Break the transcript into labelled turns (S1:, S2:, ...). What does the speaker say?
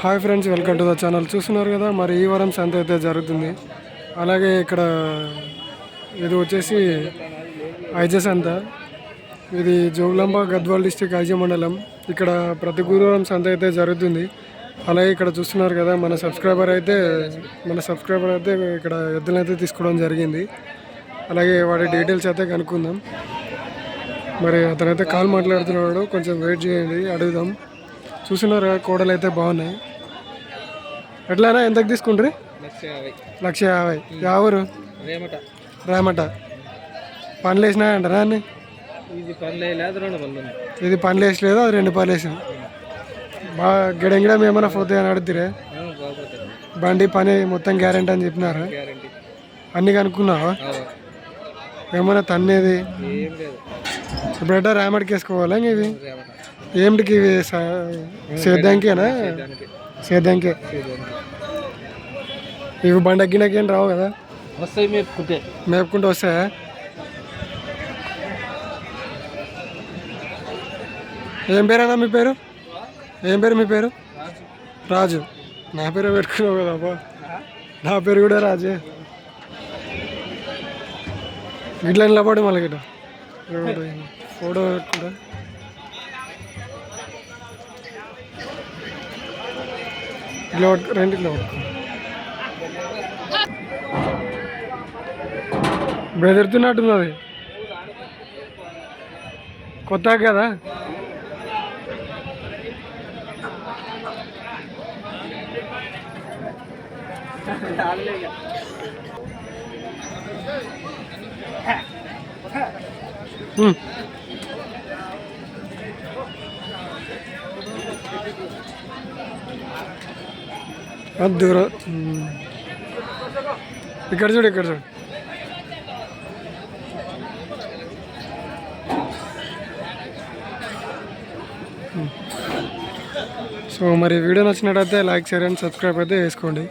S1: Hi friends welcome to the channel చూస్తున్నారు కదా మరి ఈ వారం సంత అయితే జరుగుతుంది. అలాగే ఇక్కడ ఇది వచ్చేసి ఐజ సంత. ఇది జోగులాంబ గద్వాల్ డిస్టిక్ ఐజ మండలం. ఇక్కడ ప్రతి గురువారం సంత అయితే జరుగుతుంది. అలాగే ఇక్కడ చూస్తున్నారు కదా మన సబ్స్క్రైబర్ అయితే మన సబ్స్క్రైబర్ అయితే ఇక్కడ ఎద్దులను అయితే తీసుకోవడం జరిగింది. అలాగే వాటి డీటెయిల్స్ అయితే కనుక్కుందాం. మరి అతనైతే కాల్ మాట్లాడుతున్నాడు కొంచెం వెయిట్ చేయండి అడుగుదాం. చూస్తున్నారు కదా కోడలు అయితే బాగున్నాయి. ఎట్లానా? ఎంతకు తీసుకుంటారు?
S2: లక్ష యాభై.
S1: యావరు
S2: రేమట.
S1: పనులు వేసినాయంటారా అన్ని?
S2: ఇది పనులు
S1: వేసలేదు? అది రెండు పనులు వేసింది. బాగా గిడంగిడం ఏమైనా పోతే అని అడుగుతారే బండి పని మొత్తం గ్యారెంటీ అని చెప్పినారు? అన్ని కనుక్కున్నావా? ఏమైనా తన్నేది? ఇప్పుడు రామడికి వేసుకోవాలా ఇవి? ఏమిటికి ఇవి? సేద్యానికేనా? సేద్యానికే. ఇవి బండి ఎక్కినాకేం రావు కదా?
S2: వస్తాయి మీరు కుట్టే
S1: మేపుకుంటూ వస్తాయా? ఏం పేరేనా మీ పేరు? ఏం పేరు మీ పేరు? రాజు. నా పేరు పెట్టుకున్నావు కదా అబ్బా. నా పేరు కూడా రాజే. ఇట్లా నిలబడి మళ్ళీ ఫోటో పెట్టుకుంటా. కిలో రెండు కిలో పట్టుకో బెదిరుతున్నట్టున్నది కొత్త కదా? Hmm. దూరం ఇక్కడ చూడు ఇక్కడ చూడు. సో మరి వీడియో నచ్చినట్టయితే లైక్ షేర్ అండ్ సబ్స్క్రైబ్ అయితే వేసుకోండి